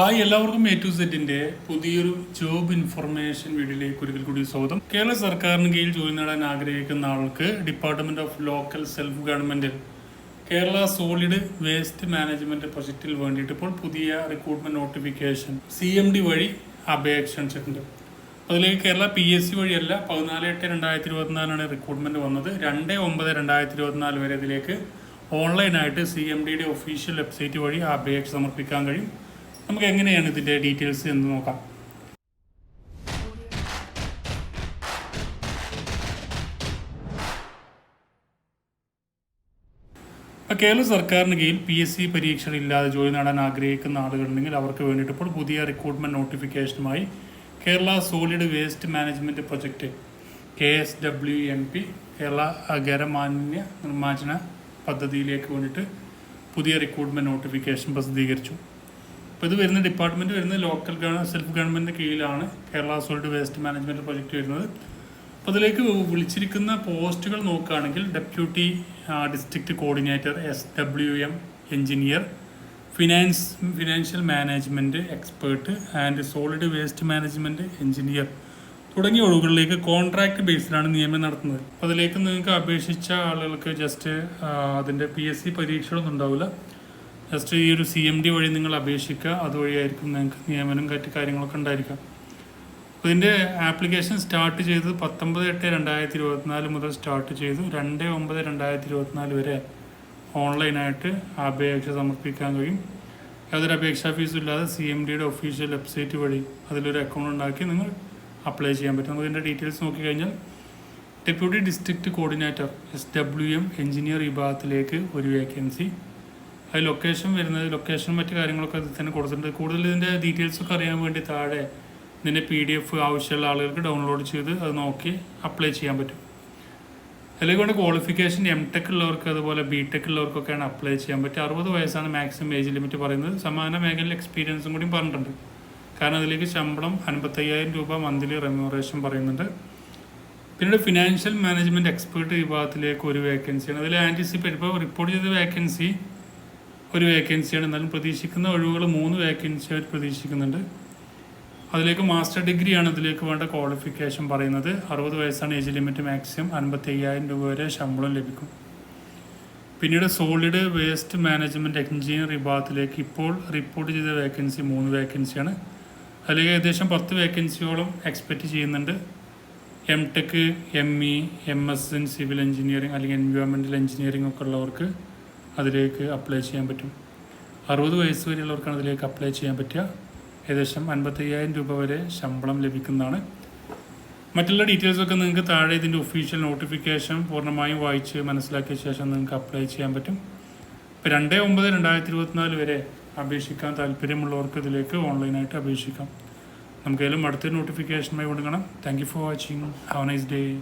Hi എല്ലാവർക്കും A to സെറ്റിന്റെ പുതിയൊരു ജോബ് ഇൻഫർമേഷൻ വീഡിയോയിലേക്ക് ഒരിക്കൽ കൂടി സ്വാഗതം. കേരള സർക്കാരിന് കീഴിൽ ജോലി നേടാൻ ആഗ്രഹിക്കുന്ന ആൾക്ക് department of local self government Kerala solid waste management പ്രൊജക്റ്റിൽ വേണ്ടിയിട്ട് ഇപ്പോൾ പുതിയ recruitment notification C M D വഴി അപേക്ഷ ക്ഷണിച്ചിട്ടുണ്ട് അതിലേക്ക് കേരള പി എസ് സി വഴിയല്ല പതിനാല് എട്ട് രണ്ടായിരത്തി ഇരുപത്തിനാലാണ് റിക്രൂട്ട്മെന്റ് വന്നത്. രണ്ട് ഒമ്പത് രണ്ടായിരത്തി ഇരുപത്തിനാല് വരെ ഇതിലേക്ക് ഓൺലൈനായിട്ട് സി എം ഡിയുടെ ഒഫീഷ്യൽ വെബ്സൈറ്റ് വഴി അപേക്ഷ സമർപ്പിക്കാൻ കഴിയും. നമുക്ക് എങ്ങനെയാണ് ഇതിന്റെ ഡീറ്റെയിൽസ് എന്ന് നോക്കാം. കേരള സർക്കാരിന് കീഴിൽ പി എസ് സി പരീക്ഷകളില്ലാതെ ജോലി നേടാൻ ആഗ്രഹിക്കുന്ന ആളുകളുണ്ടെങ്കിൽ അവർക്ക് വേണ്ടിയിട്ട് ഇപ്പോൾ പുതിയ recruitment നോട്ടിഫിക്കേഷനുമായി Kerala solid waste management project K S W M P Kerala ഖരമാലിന്യ നിർമ്മാർജന പദ്ധതിയിലേക്ക് വേണ്ടിയിട്ട് പുതിയ റിക്രൂട്ട്മെന്റ് നോട്ടിഫിക്കേഷൻ പ്രസിദ്ധീകരിച്ചു. അപ്പോൾ ഇത് വരുന്ന ഡിപ്പാർട്ട്മെന്റ് വരുന്നത് ലോക്കൽ സെൽഫ് ഗവൺമെന്റിന്റെ കീഴിലാണ് Kerala solid waste management project വരുന്നത്. അപ്പോൾ അതിലേക്ക് വിളിച്ചിരിക്കുന്ന പോസ്റ്റുകൾ നോക്കുകയാണെങ്കിൽ deputy district coordinator S W M engineer finance financial management expert and solid waste management engineer തുടങ്ങിയ ഒഴിവുകളിലേക്ക് കോൺട്രാക്ട് ബേസിലാണ് നിയമനം നടത്തുന്നത്. അതിലേക്ക് നിങ്ങൾക്ക് അപേക്ഷിച്ച ആളുകൾക്ക് ജസ്റ്റ് അതിന്റെ പി എസ് സി പരീക്ഷകളൊന്നും ഉണ്ടാവില്ല. ജസ്റ്റ് ഈ ഒരു സി എം ഡി വഴി നിങ്ങൾ അപേക്ഷിക്കുക. അതുവഴിയായിരിക്കും നിങ്ങൾക്ക് നിയമനം മറ്റ് കാര്യങ്ങളൊക്കെ ഉണ്ടായിരിക്കാം ഇതിന്റെ ആപ്ലിക്കേഷൻ സ്റ്റാർട്ട് ചെയ്തത് പത്തൊമ്പത് എട്ട് രണ്ടായിരത്തി ഇരുപത്തിനാല് മുതൽ സ്റ്റാർട്ട് ചെയ്തു. രണ്ട് ഒമ്പത് രണ്ടായിരത്തി ഇരുപത്തിനാല് വരെ ഓൺലൈനായിട്ട് അപേക്ഷ സമർപ്പിക്കാൻ കഴിയും. യാതൊരു അപേക്ഷാ ഫീസും ഇല്ലാതെ സി എം ഡിയുടെ ഒഫീഷ്യൽ വെബ്സൈറ്റ് വഴി അതിലൊരു അക്കൗണ്ട് ഉണ്ടാക്കി നിങ്ങൾ അപ്ലൈ ചെയ്യാൻ പറ്റും. നമുക്ക് ഇതിന്റെ ഡീറ്റെയിൽസ് നോക്കിക്കഴിഞ്ഞാൽ deputy district coordinator S W M engineer വിഭാഗത്തിലേക്ക് ഒരു വേക്കൻസി അത് ലൊക്കേഷൻ വരുന്നത് ലൊക്കേഷൻ മറ്റു കാര്യങ്ങളൊക്കെ അതിൽ തന്നെ കൊടുത്തിട്ടുണ്ട്. കൂടുതൽ ഇതിന്റെ ഡീറ്റെയിൽസ് ഒക്കെ അറിയാൻ വേണ്ടി താഴെ ഇതിന്റെ പി ഡി എഫ് ആവശ്യമുള്ള ആളുകൾക്ക് ഡൗൺലോഡ് ചെയ്ത് അത് നോക്കി അപ്ലൈ ചെയ്യാൻ പറ്റും. അല്ലെങ്കിൽ വേണ്ട ക്വാളിഫിക്കേഷൻ എം ടെക് ഉള്ളവർക്ക് അതുപോലെ ബി ടെക് ഉള്ളവർക്കൊക്കെയാണ് അപ്ലൈ ചെയ്യാൻ പറ്റുക. അറുപത് വയസ്സാണ് മാക്സിമം ഏജ് ലിമിറ്റ് പറയുന്നത്. സമാന മേഖലയിൽ എക്സ്പീരിയൻസും കൂടി പറഞ്ഞിട്ടുണ്ട്. കാരണം അതിലേക്ക് ശമ്പളം അൻപത്തയ്യായിരം രൂപ മന്ത്ലി റെമ്യൂറേഷൻ പറയുന്നുണ്ട്. പിന്നീട് ഫിനാൻഷ്യൽ മാനേജ്മെന്റ് എക്സ്പേർട്ട് വിഭാഗത്തിലേക്ക് ഒരു വേക്കൻസിയാണ് അതിൽ ആന്റിസിപ്പേറ്റ് ഇപ്പോൾ റിപ്പോർട്ട് ചെയ്ത വേക്കൻസി ഒരു വേക്കൻസിയാണ് എന്നാലും പ്രതീക്ഷിക്കുന്ന ഒഴിവുകൾ മൂന്ന് വേക്കൻസി അവർ പ്രതീക്ഷിക്കുന്നുണ്ട്. അതിലേക്ക് മാസ്റ്റർ ഡിഗ്രിയാണ് ഇതിലേക്ക് വേണ്ട ക്വാളിഫിക്കേഷൻ പറയുന്നത്. അറുപത് വയസ്സാണ് ഏജ് ലിമിറ്റ് മാക്സിമം അൻപത്തി അയ്യായിരം രൂപ വരെ ശമ്പളം ലഭിക്കും. പിന്നീട് സോളിഡ് വേസ്റ്റ് മാനേജ്മെന്റ് എഞ്ചിനീയർ വിഭാഗത്തിലേക്ക് ഇപ്പോൾ റിപ്പോർട്ട് ചെയ്ത വേക്കൻസി മൂന്ന് വേക്കൻസിയാണ് അതിലേക്ക് ഏകദേശം പത്ത് വേക്കൻസിയോളം എക്സ്പെക്റ്റ് ചെയ്യുന്നുണ്ട്. M Tech M E M S in civil engineering അല്ലെങ്കിൽ എൻവയോൺമെന്റൽ എഞ്ചിനീയറിംഗ് ഒക്കെ ഉള്ളവർക്ക്. അതിലേക്ക് അപ്ലൈ ചെയ്യാൻ പറ്റും. അറുപത് വയസ്സ് വരെയുള്ളവർക്കാണ് അതിലേക്ക് അപ്ലൈ ചെയ്യാൻ പറ്റുക. ഏകദേശം അൻപത്തയ്യായിരം രൂപ വരെ ശമ്പളം ലഭിക്കുന്നതാണ്. മറ്റുള്ള ഡീറ്റെയിൽസൊക്കെ നിങ്ങൾക്ക് താഴെ ഇതിന്റെ ഒഫീഷ്യൽ നോട്ടിഫിക്കേഷൻ പൂർണമായും വായിച്ച് മനസ്സിലാക്കിയ ശേഷം നിങ്ങൾക്ക് അപ്ലൈ ചെയ്യാൻ പറ്റും. ഇപ്പോൾ രണ്ട് ഒമ്പത് രണ്ടായിരത്തി ഇരുപത്തിനാല് വരെ അപേക്ഷിക്കാൻ താല്പര്യമുള്ളവർക്ക് ഇതിലേക്ക് ഓൺലൈനായിട്ട് അപേക്ഷിക്കാം. നമുക്കേലും അടുത്തൊരു നോട്ടിഫിക്കേഷനുമായി കൊടുക്കണം thank you for watching have nice day